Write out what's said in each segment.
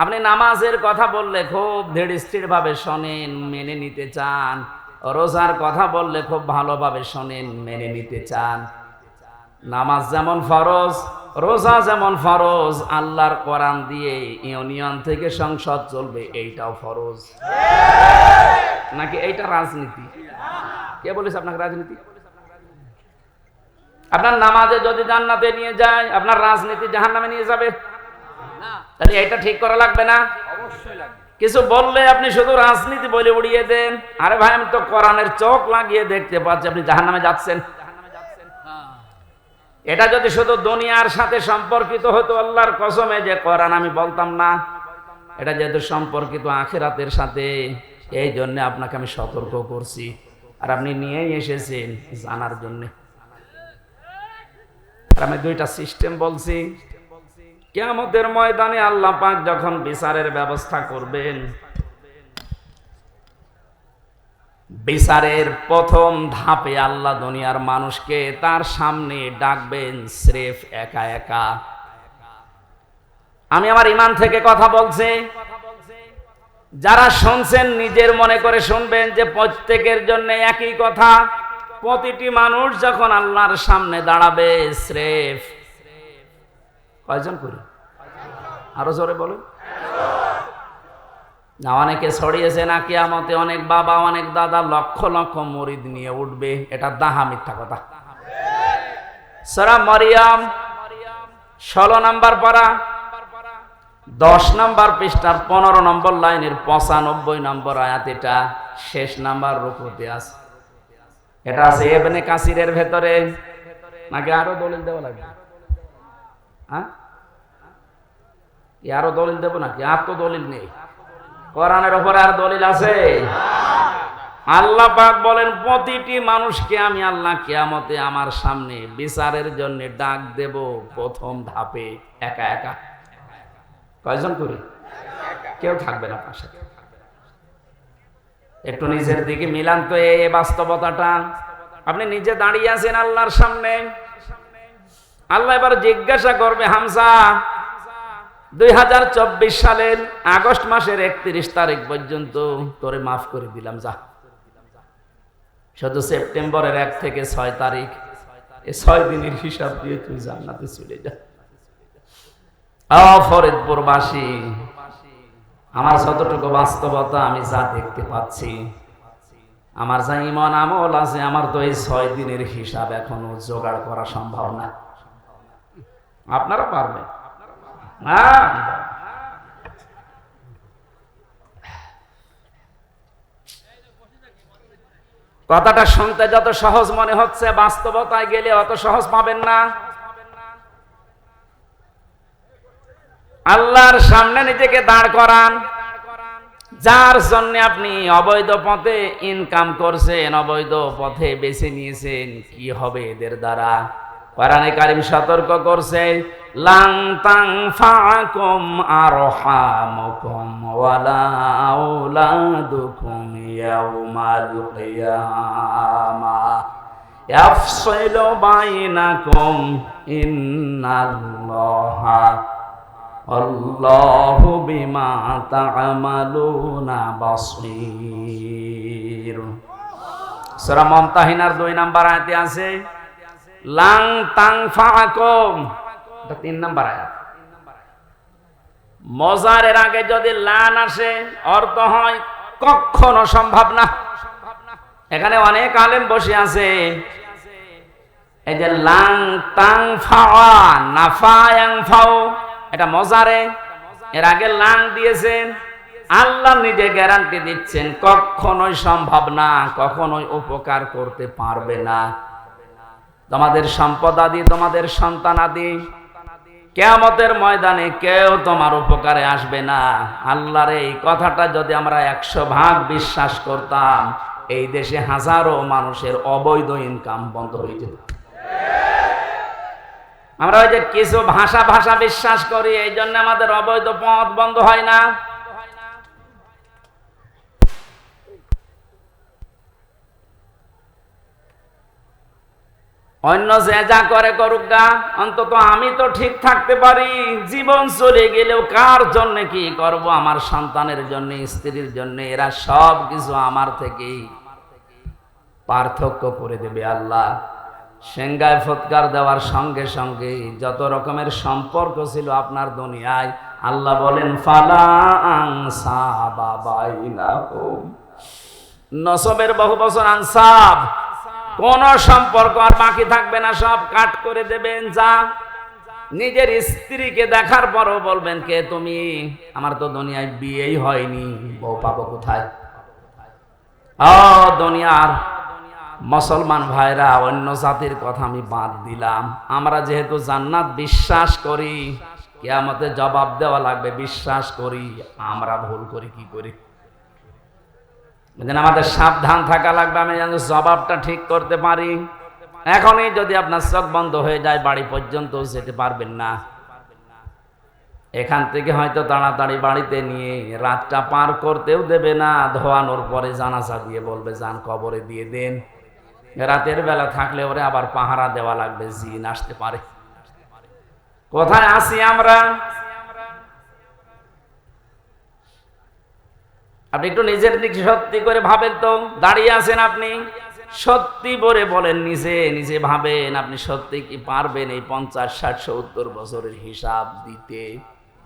আপনি নামাজের কথা বললে খুব ধীর ভাবে শোনেন, মেনে নিতে চান। রোজার কথা বললে খুব ভালোভাবে শোনেন, মেনে নিতে চান। নামাজ যেমন ফরজ, রোজা যেমন ফরজ, আল্লাহর কোরআন দিয়ে ইউনিয়ন থেকে সংসদ চলবে, এইটাও ফরজ। নাকি এইটা রাজনীতি? কে বলেছে আপনাকে রাজনীতি? আপনার নামাজে যদি জান্নাতে নিয়ে যায়, আপনার রাজনীতি জাহান্নামে নিয়ে যাবে। তাহলে এটা ঠিক করা লাগবে না? কিছু বললে আপনি শুধু রাজনীতি বলে উড়িয়ে দেন। আরে ভাই আমি তো কোরআনের চোখ লাগিয়ে দেখতে পাচ্ছি আপনি জাহান্নামে যাচ্ছেন। এটা যদি শুধু দুনিয়ার সাথে সম্পর্কিত হতো আল্লাহর কসমে যে কোরআন আমি বলতাম না। এটা যেহেতু সম্পর্কিত আখেরাতের সাথে এই জন্য আপনাকে আমি সতর্ক করছি। আর আপনি নিয়েই এসেছেন জানার জন্য। আর আমি দুইটা সিস্টেম বলছি। কেয়ামতের ময়দানে আল্লাহ পাক যখন বিচারের ব্যবস্থা করবেন, বিচারের প্রথম ধাপে আল্লাহ দুনিয়ার মানুষকে তার সামনে ডাকবেন, স্রেফ একা একা। আমি আমার ইমান থেকে কথা বলছি। যারা শুনছেন, নিজের মনে করে শুনবেন যে প্রত্যেকের জন্য একই কথা। প্রতিটি মানুষ যখন আল্লাহর সামনে দাঁড়াবে, স্রেফ কয়জন করি? আরও জোরে বলুন। না, অনেকে ছড়িয়েছে না, কিয়ামতে অনেক বাবা, অনেক দাদা লক্ষ লক্ষ মরিদ নিয়ে উঠবে। এটা দাহা মিথ্যা কথা। সরা মরিয়াম, ষোলো নাম্বার পারা, দশ নাম্বার পৃষ্ঠার পনেরো নম্বর লাইনের পঁচানব্বই নম্বর আয়াত এটা। শেষ নাম্বার রুকুতে আছে। এটা আছে এবনে কাসিরের ভেতরে। নাকি আরও দলিল দেওয়া লাগবে? হ্যাঁ? আরও দলিল দেবো নাকি? আর তো দলিল নেই। কোরআনের ওপরে আর দলিল আছে? আল্লাহ পাক বলেন, প্রতিটি মানুষকে আমি আল্লাহ কিয়ামতে আমার সামনে বিচারের জন্য ডাক দেব প্রথম ধাপে একা একা। কয়জন করি? কেউ থাকবে না পাশে একটু নিজের দিকে মিলান তো এই বাস্তবতাটা। আপনি নিজে দাঁড়িয়ে আছেন আল্লাহর সামনে। আল্লাহ এবার জিজ্ঞাসা করবে হামসা দুই হাজার চব্বিশ সালের আগস্ট মাসের একত্রিশ তারিখ পর্যন্ত তোরে মাফ করে দিলাম, যা। শুধু সেপ্টেম্বরের এক থেকে ছয় তারিখ এই ছয় দিনের হিসাব দিয়ে তুই জান্নাতে চলে যা। ফরিদপুরবাসী আমার যতটুকু বাস্তবতা আমি যা দেখতে পাচ্ছি, আমার যা ইমান আমল আছে, আমার তো এই ছয় দিনের হিসাব এখনও জোগাড় করা সম্ভব না। আপনারা পারবেন। হ্যাঁ। কথাটা শুনতে যত সহজ মনে হচ্ছে, বাস্তবতায় গেলে অত সহজ পাবেন না। আল্লাহর সামনে নিজেকে দাঁড় করান। যার জন্য আপনি অবৈধ পথে ইনকাম করছেন, অবৈধ পথে বেছে নিয়েছেন, কি হবে এদের দ্বারা? কোরআনে কারিম সতর্ক করছে, লাং তাং ফাকুম আরহামুকুম ওয়ালা আউলাদুকুম ইয়াউমাল কিয়ামা। ইয়াফসিলু বাইনাকুম ইন্নাল্লাহা, আল্লাহু বিমা তা'মালুনা বাসীর। সূরা মুমতাহিনার দুই নাম্বার আয়াতে আছে লাং তাং ফাকুম এটা তিন নাম্বার আয়াত। মজারের আগে যদি লান আসে, অর্থ হয় কখনো সম্ভব না। এখানে অনেক আলেম বসে আছে। এই যে লাং তাং ফাওয়া নাফায়াং ফাও, এটা মজারে। এর আগে লাং দিয়েছেন। আল্লাহ নিজে গ্যারান্টি দিচ্ছেন, কখনোই সম্ভব না, কখনোই উপকার করতে পারবে না। তোমাদের সম্পদ আদি, তোমাদের সন্তান আদি। কেয়ামতের ময়দানে কেউ তোমার উপকারে আসবে না। আল্লাহর এই কথাটা যদি আমরা একশো ভাগ বিশ্বাস করতাম, এই দেশে হাজারো মানুষের অবৈধ ইনকাম বন্ধ হয়ে যেত। আমরা ওই যে কিছু ভাষা ভাষা বিশ্বাস করি, এই জন্য আমাদের অবৈধ পথ বন্ধ হয় না। অন্য যে যা করে করুক গা, অন্তত আমি তো ঠিক থাকতে পারি। জীবন চলে গেলেও কার জন্য কি করব? আমার সন্তানের জন্য, স্ত্রীর জন্য, এরা সব কিছু আমার থেকেই। পার্থক্য করে দেবে আল্লাহ। সেঙ্গায় ফৎকার দেওয়ার সঙ্গে সঙ্গে যত রকমের সম্পর্ক ছিল আপনার দুনিয়ায়, আল্লাহ বলেন, ফালা নসবের বহু বছর আনসাব। কোন সম্পর্ক আর বাকি থাকবে না, সব কাট করে দেবেন যা। নিজের স্ত্রীকে দেখার পরও বলবেন, কে তুমি? আমার তো দুনিয়ায় বিয়েই হয়নি। বউ পাবো কোথায়? ও দুনিয়ার মুসলমান ভাইরা, অন্য জাতির কথা আমি বাদ দিলাম। আমরা যেহেতু জান্নাত বিশ্বাস করি, কেয়ামতে জবাব দেওয়া লাগবে, বিশ্বাস করি। আমরা ভুল করি, কি করি? আমাদের সাবধান থাকা লাগবে, আমি যেন জবাবটা ঠিক করতে পারি। এখনই যদি আপনার চোখ বন্ধ হয়ে যায়, বাড়ি পর্যন্ত যেতে পারবেন না। এখান থেকে হয়তো তাড়াতাড়ি বাড়িতে নিয়ে রাতটা পার করতেও দেবে না, ধোয়ানোর পরে জানাজা দিয়ে বলবে, যান, কবরে দিয়ে দেন। রাতের বেলা থাকলে ওরে আবার পাহারা দেওয়া লাগবে, জিন আসতে পারে। কোথায় আসি আমরা? আপনি একটু নিজের দিক সত্যি করে ভাবেন তো। দাঁড়িয়ে আছেন আপনি? সত্যি বলে বলেন নিজে নিজে ভাবেন। আপনি সত্যি কি পারবেন এই পঞ্চাশ, ষাট, সত্তর বছরের হিসাব দিতে?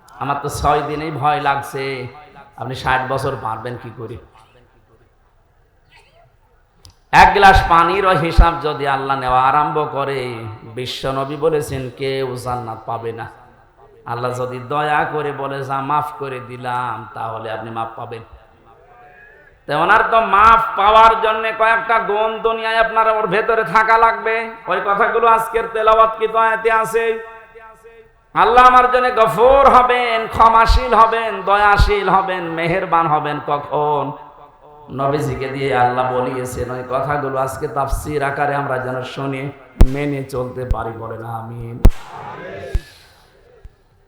আমার তো ছয় দিনেই ভয় লাগছে। আপনি ষাট বছর পারবেন কি করে? এক গ্লাস পানির হিসাব যদি আল্লাহ নেওয়া আরম্ভ করে বিশ্ব নবী বলেছেন, কেউ জান্নাত পাবে না। আল্লাহ যদি দয়া করে বলে, যা মাফ করে দিলাম, তাহলে আপনি মাফ পাবেন। ওনার তো মাফ পাওয়ার জন্য কয়েকটা গুণ দুনিয়ায় আপনার ওর ভেতরে থাকা লাগবে। ওই কথাগুলো আজকের তেলাওয়াত কি তো এতে আছে? আল্লাহ আমার জন্য গফর হবেন, ক্ষমাশীল হবেন, দয়াশীল হবেন, মেহেরবান হবেন কখন? নবীজিকে দিয়ে আল্লাহ বলিয়েছেন, ওই কথাগুলো আজকে তাফসির আকারে আমরা যেন শুনি, মেনে চলতে পারি বলে না আমি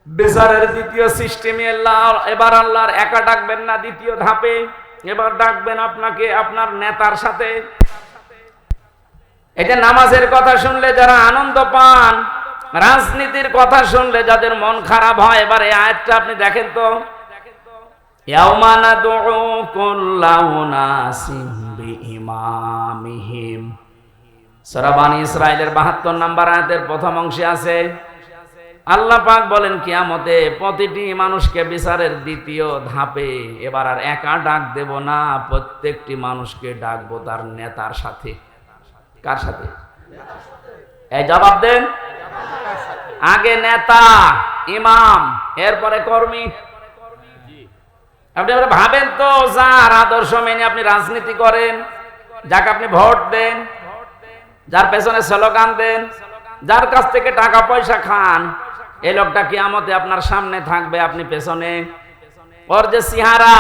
বিচারের দ্বিতীয় সিস্টেমে আল্লাহ এবার আল্লাহর একা ডাকবেন না দ্বিতীয় ধাপে। এবার ডাকবেন আপনাকে, আপনার নেতার সাথে। এটা নামাজের কথা শুনলে যারা আনন্দ পান, রাজনীতির কথা শুনলে যাদের মন খারাপ হয়, এবার এই আয়াতটা আপনি দেখেন তো। ইসরায়েলের বাহাত্তর নাম্বার আয়াতের প্রথম অংশে আছে আল্লাহ পাক বলেন, কিয়ামতে প্রতিটি মানুষকে বিচারের দ্বিতীয় ধাপে এবার আর একা ডাক দেব না, প্রত্যেকটি মানুষকে ডাকবো তার নেতার সাথে। কার সাথে? এই জবাব দেন। আগে নেতা, ইমাম, এরপরে কর্মী। আপনি ভাবেন তো, যার আদর্শ মেনে আপনি রাজনীতি করেন, যাকে আপনি ভোট দেন, যার পেছনে স্লোগান দেন, যার কাছ থেকে টাকা পয়সা খান এই লোকটা কিয়ামতে আপনার সামনে থাকবে, আপনি পেছনে। ওর যে সিহারা,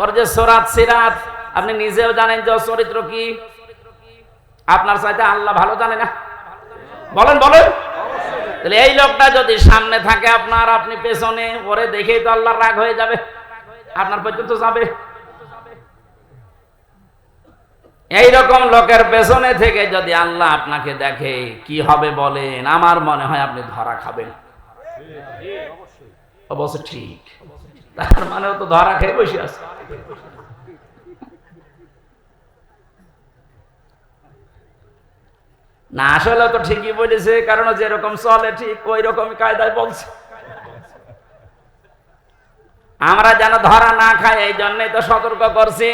ওর যে সোরাত সিরাত, আপনি নিজেও জানেন যে চরিত্র কি? আপনার চাইতে আল্লাহ ভালো জানে না। বলেন বলেন। তাহলে এই লোকটা যদি সামনে থাকে আপনার, আপনি পেছনে, ওরে দেখেই তো আল্লাহর রাগ হয়ে যাবে। আপনার পর্যন্ত যাবে। এই রকম লোকের পেছনে থেকে যদি আল্লাহ আপনাকে দেখে, কি হবে বলেন? আমার মনে হয় আপনি ধরা খাবেন। অবশ্য ঠিক। তার মানে তো ধরা খেয়ে বসে আছে। না, আসলে তো ঠিকই বলেছে, কারণ যেরকম চলে, ঠিক ওই রকম কায়দায় বলছে। আমরা যেন ধরা না খাই, এই জন্যই তো সতর্ক করছি।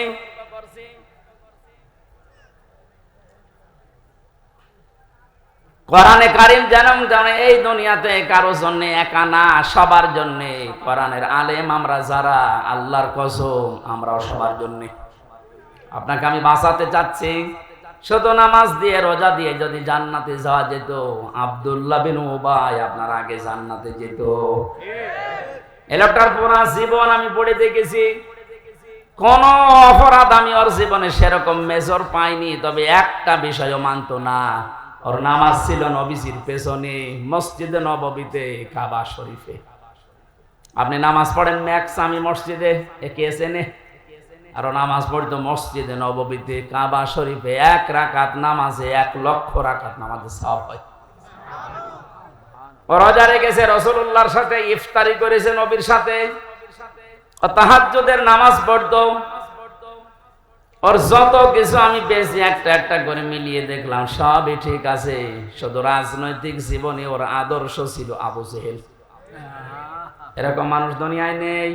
কোরআনে কারিম জানাম জানে, এই দুনিয়াতে কারও জন্য একা না, সবার জন্য। কোরআনের আলেম আমরা যারা, আল্লাহর কসম, আমরাও সবার জন্য। আপনাকে আমি বাঁচাতে চাচ্ছি। শুধু নামাজ দিয়ে, রোজা দিয়ে যদি জান্নাতে যাওয়া যেত, আবদুল্লাহ বিন উবাই আপনার আগে জান্নাতে যেত। এ লোকটার পুরা জীবন আমি পড়ে দেখেছি। কোন অপরাধ আমি ওর জীবনে সেরকম মেজর পাইনি, তবে একটা বিষয়ও মানত না। ওর নামাজ ছিল নবীজির পেছনে মসজিদে নববীতে কাবা শরীফে। আপনি নামাজ পড়েন ম্যাক্স আমি মসজিদে একে এসে নে আর নামাজ পড়তো মসজিদে নববীতে, কাবা শরীফে এক রাকাত নামাজে এক লক্ষ রাকাত নামাজে সব হয়। রোজা রেখেছে রসুল্লাহর সাথে, ইফতারি করেছে নবীর সাথে। তাহাজ্জুদের নামাজ পড়তো ওর যত কিছু আমি পেয়েছি, একটা একটা করে মিলিয়ে দেখলাম, সবই ঠিক আছে। শুধু রাজনৈতিক জীবনে ওর আদর্শ ছিল আবু জেহেল। এরকম মানুষ দুনিয়ায় নেই।